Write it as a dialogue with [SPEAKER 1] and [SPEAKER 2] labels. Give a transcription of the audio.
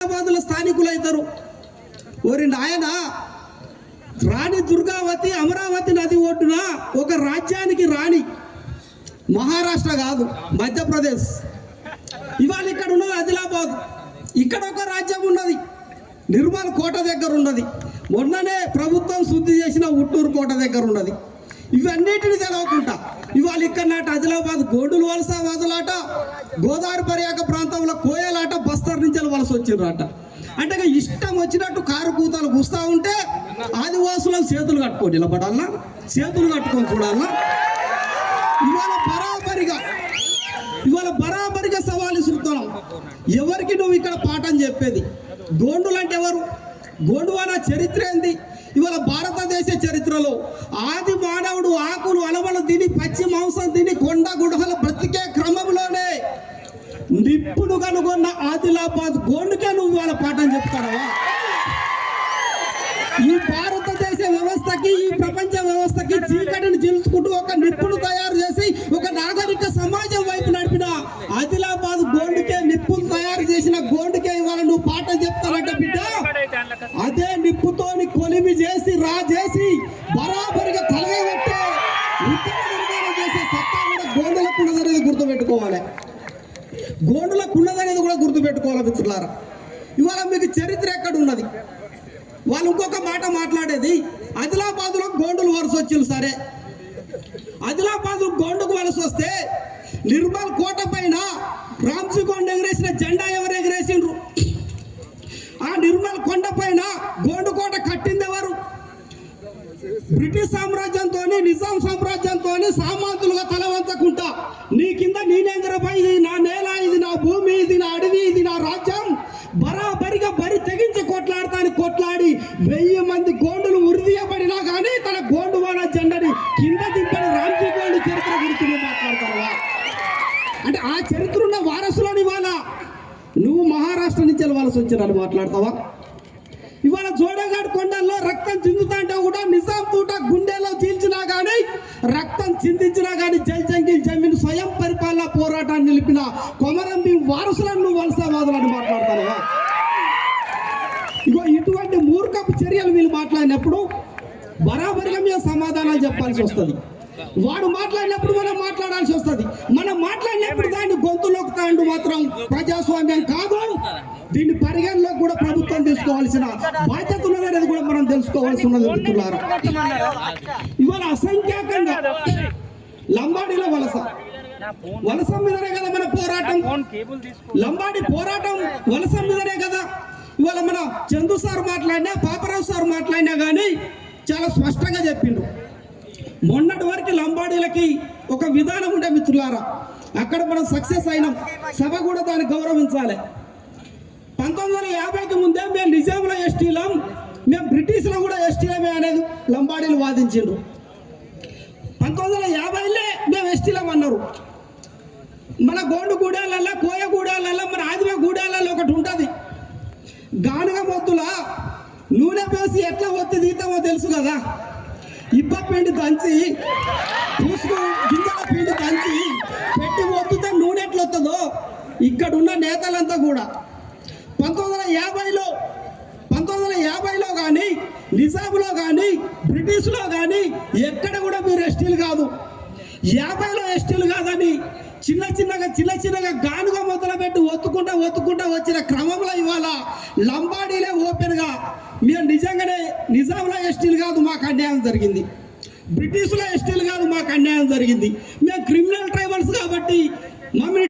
[SPEAKER 1] హైదరాబాద్లో స్థానికులు అవుతారు ఓరి నాయన రాణి దుర్గావతి అమరావతి నది ఒడ్డున ఒక రాజ్యానికి రాణి మహారాష్ట్ర కాదు మధ్యప్రదేశ్. ఇవాళ ఇక్కడ ఉన్నది ఆదిలాబాద్. ఇక్కడ ఒక రాజ్యం ఉన్నది నిర్మల్ కోట దగ్గర ఉన్నది. మొన్ననే ప్రభుత్వం శుద్ధి చేసిన ఉట్టూరు కోట దగ్గర ఉన్నది. ఇవన్నిటిని తెలవకుండా ఇవాళ ఇక్కడ నాట ఆదిలాబాద్ గోడులు వలస వదలాట గోదావరి పర్యాక వచ్చిర్రట అంటే ఇష్టం వచ్చినట్టు కారు కూతలు కూస్తా ఉంటే ఆదివాసులను చేతులు కట్టుకొని నిలబడాలా? చేతులు కట్టుకొని చూడాలా? ఇవాళ బరాబరిగా ఇవాళ బరాబరిగా సవాలు ఇస్తున్నాం ఎవరికి నువ్వు ఇక్కడ పాఠం చెప్పేది? గోండులు అంటే ఎవరు? గోండువాన చరిత్ర ఏంది? ఇవాళ భారతదేశ చరిత్రలో ఆది మానవుడు ఆకులు అలవలు తిని పచ్చి మాంసం తిని కొండ గుడహలు బ్రతికే క్రమంలోనే నిప్పును కనుగొన్న ఆదిలాబాద్ గోండు ఈ భారతదేశ వ్యవస్థకి ఈ ప్రపంచ వ్యవస్థకి చీకటిని చీల్చుకుంటూ ఒక నిప్పును తయారు చేసి ఒక నాగరిక సమాజం వైపు నడిపిన ఆదిలాబాద్ గోండుకే నిప్పును తయారు చేసిన గోండుకే ఇవాళ నువ్వు పాఠం చెప్తానంట బిడ్డ. అదే నిప్పుతోని కొలిమి చేసి రా చేసి బరాబరిగా తలగబెట్టే నిర్మాణం చేసే సత్తా కూడా గోండులకు ఉన్నదనేది గుర్తుపెట్టుకోవాలి. గోండులకు ఉన్నదనేది కూడా గుర్తుపెట్టుకోవాలి మిత్రులారా. ఇవాళ మీకు చరిత్ర ఎక్కడ ఉన్నది వాళ్ళు ఇంకొక మాట మాట్లాడేది ఆదిలాబాద్లో గోండులు వలస వచ్చింది సరే. ఆదిలాబాద్ గోండుకు వలస వస్తే నిర్మల్ కోట పైన రామ్జీ కొండ ఎగరేసిన జెండా ఎవరు ఎగరేసిండ్రు? ఆ నిర్మల్ కొండ పైన గోండుకోట కట్టింది ఎవరు? బ్రిటిష్ సామ్రాజ్యంతో నిజాం సామ్రాజ్యంతో సామాంతులుగా తల వంచకుంటా నీ కింద నేనేంద్రపై ఇది నా నేల ఇది నా భూమి ఇది నా అడవి ఇది నా రాజ్యం బరాబరిగా బరి తెగించి కొట్లాడతాని కొట్లాడి వెయ్యి మంది గోండులు ఉరిదీయబడినా కానీ తన గోండువాడ జెండని కింద దింపని రామ్జీ గోండు చరిత్ర గురించి నువ్వు మాట్లాడతావా అంటే ఆ చరిత్ర ఉన్న వారసులని ఇవాళ నువ్వు మహారాష్ట్ర నుంచి వెళ్ళవలసి వచ్చినని మాట్లాడతావా? ఇవాళ జోడగాడ్ కొండల్లో రక్తం చిందుతాంటే కూడా నిజాం తూట గుండెలో చీల్చినా కానీ రక్తం చిందించినా కానీ జల్ జంగిల్ జమీన్ స్వయం పరిపాలన పోరాటాన్ని నిలిపిన కొమరం మీ వారసులను నువ్వు వలసవాదులని మాట్లాడతావా? ఇగో ఇటువంటి మూర్ఖపు చర్యలు వీళ్ళు మాట్లాడినప్పుడు బరాబరిగా మేము సమాధానాలు చెప్పాల్సి వస్తుంది. వాడు మాట్లాడినప్పుడు మనం మాట్లాడాల్సి వస్తుంది. మనం మాట్లాడినప్పుడు దాన్ని గొంతులోకి తాండు మాత్రం ప్రజాస్వామ్యం కాదు. దీన్ని పరిగణలోకి కూడా ప్రభుత్వం తీసుకోవాల్సిన బాధ్యత ఉన్నదనేది కూడా మనం తెలుసుకోవాల్సి ఉన్నది మిత్రులారా. ఇవాళ అసంఖ్యాకంగా లంబాడిలో వలస. వలస మీదనే కదా మన పోరాటం. లంబాడి పోరాటం వలస మీదనే కదా. ఇవాళ మన చందు సార్ మాట్లాడినా పాపరావు సార్ మాట్లాడినా కానీ చాలా స్పష్టంగా చెప్పిండు. మొన్నటి వరకు లంబాడీలకి ఒక విధానం ఉండే మిత్రులారా. అక్కడ మనం సక్సెస్ అయినాం. సభ కూడా దాన్ని గౌరవించాలి. పంతొమ్మిది వందల యాభైకి ముందే మేము నిజాంలో ఎస్టీలం మేము బ్రిటిష్లో కూడా ఎస్టీలమే అనేది లంబాడీలు వాదించారు పంతొమ్మిది వందల యాభైలే మేము ఎస్టీలం అన్నారు. మన గోండు గూడాలల్లో కోయ గూడాలల్లో మన ఆదిమ గూడాలలో ఒకటి ఉంటుంది. గానుగ మొత్తుల నూనె పోసి ఎట్లా ఒత్తి తీతామో తెలుసు కదా. ఇబ్బ పిండి దంచి పూసుకు గింజల పిండి దంచి పెట్టి ఒత్తితే నూనె ఎట్లొస్తుందో ఇక్కడ ఉన్న నేతలంతా కూడా. పంతొమ్మిది వందల యాభైలో పంతొమ్మిది వందల యాభైలో కానీ నిజాంలో కానీ బ్రిటిష్లో కానీ ఎక్కడ కూడా మీరు ఎస్టీలు కాదు. యాభైలో ఎస్టీలు కాదని చిన్న చిన్నగా చిన్న చిన్నగా గానుగా మొదలుపెట్టి ఒత్తుకుంటా ఒత్తుకుంటా వచ్చిన క్రమంలో ఇవాళ లంబాడీలే ఓపెన్గా. మీరు నిజంగానే నిజాంలో ఎస్టీలు కాదు మాకు అన్యాయం జరిగింది. బ్రిటిష్లో ఎస్టీలు కాదు మాకు అన్యాయం జరిగింది. మేము క్రిమినల్ ట్రైబల్స్ కాబట్టి మమ్మీ